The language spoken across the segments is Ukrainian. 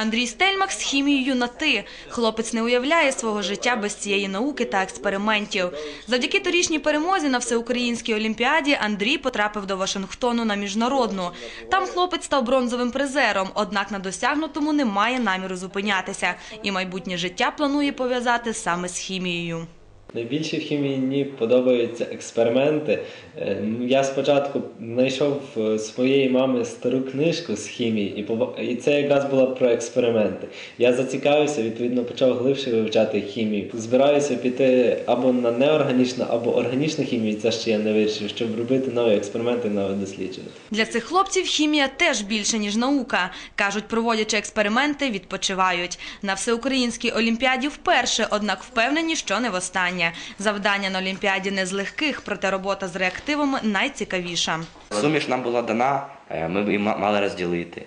Андрій Стельмах з хімією на ти. Хлопець не уявляє свого життя без цієї науки та експериментів. Завдяки торічній перемозі на всеукраїнській олімпіаді Андрій потрапив до Вашингтону на міжнародну. Там хлопець став бронзовим призером, однак на досягнутому не має наміру зупинятися. І майбутнє життя планує пов'язати саме з хімією. Найбільше в хімії мені подобаються експерименти. Е, Я спочатку знайшов е, своєї мами стару книжку з хімії, і це якраз було про експерименти. Я зацікавився, відповідно, почав глибше вивчати хімію. Збираюся піти або на неорганічну, або органічну хімію, це ще я не вирішив, щоб робити нові експерименти, нове досліджувати. Для цих хлопців хімія теж більше, ніж наука. Кажуть, проводячи експерименти, відпочивають. На всеукраїнській олімпіаді вперше, однак впевнені, що не востаннє. Завдання на олімпіаді не з легких, проте робота з реактивами найцікавіша. Суміш нам була дана, е, ми її мали розділити.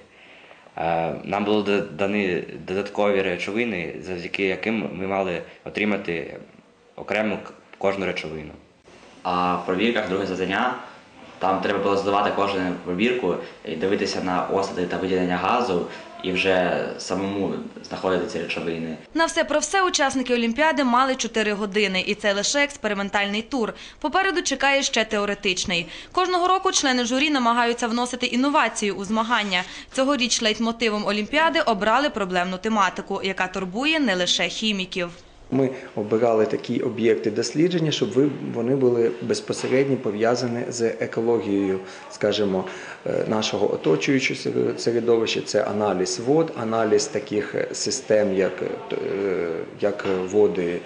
Е, Нам були дані додаткові речовини, завдяки яким ми мали отримати окрему кожну речовину. А в провірках друге завдання там треба було здавати кожну пробірку і дивитися на осади та виділення газу і вже самому знаходити ці речовини. На все про все учасники Олімпіади мали 4 години, і це лише експериментальний тур. Попереду чекає ще теоретичний. Кожного року члени журі намагаються вносити інновацію у змагання. Цьогоріч лейтмотивом Олімпіади обрали проблемну тематику, яка турбує не лише хіміків. Ми обирали такі об'єкти дослідження, щоб вони були безпосередньо пов'язані з екологією, скажімо, е, нашого оточуючого середовища. Це аналіз вод, аналіз таких е, систем, як, е, як води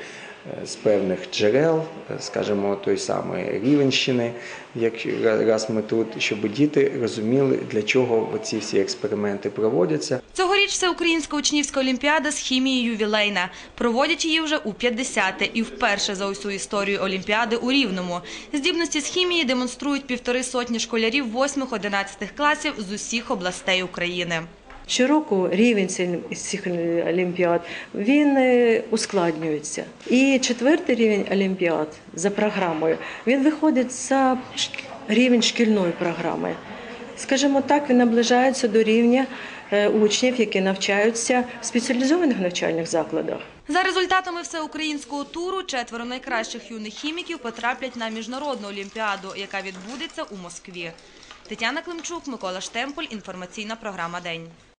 з певних джерел, скажімо, той самий Рівенщини, як раз ми тут, щоб діти розуміли, для чого ці всі експерименти проводяться. Цьогоріч Всеукраїнська учнівська олімпіада з хімії ювілейна. Проводять її вже у 50-те і вперше за усю історію олімпіади у Рівному. Здібності з хімії демонструють півтори сотні школярів 8-11 класів з усіх областей України. Щороку рівень цих олімпіад він е, ускладнюється. І четвертий рівень олімпіад за програмою він виходить за рівень шкільної програми. Скажімо так, він наближається до рівня е, учнів, які навчаються в спеціалізованих навчальних закладах. За результатами всеукраїнського туру четверо найкращих юних хіміків потраплять на міжнародну олімпіаду, яка відбудеться у Москві. Тетяна Климчук, Микола Штемполь. Інформаційна програма День.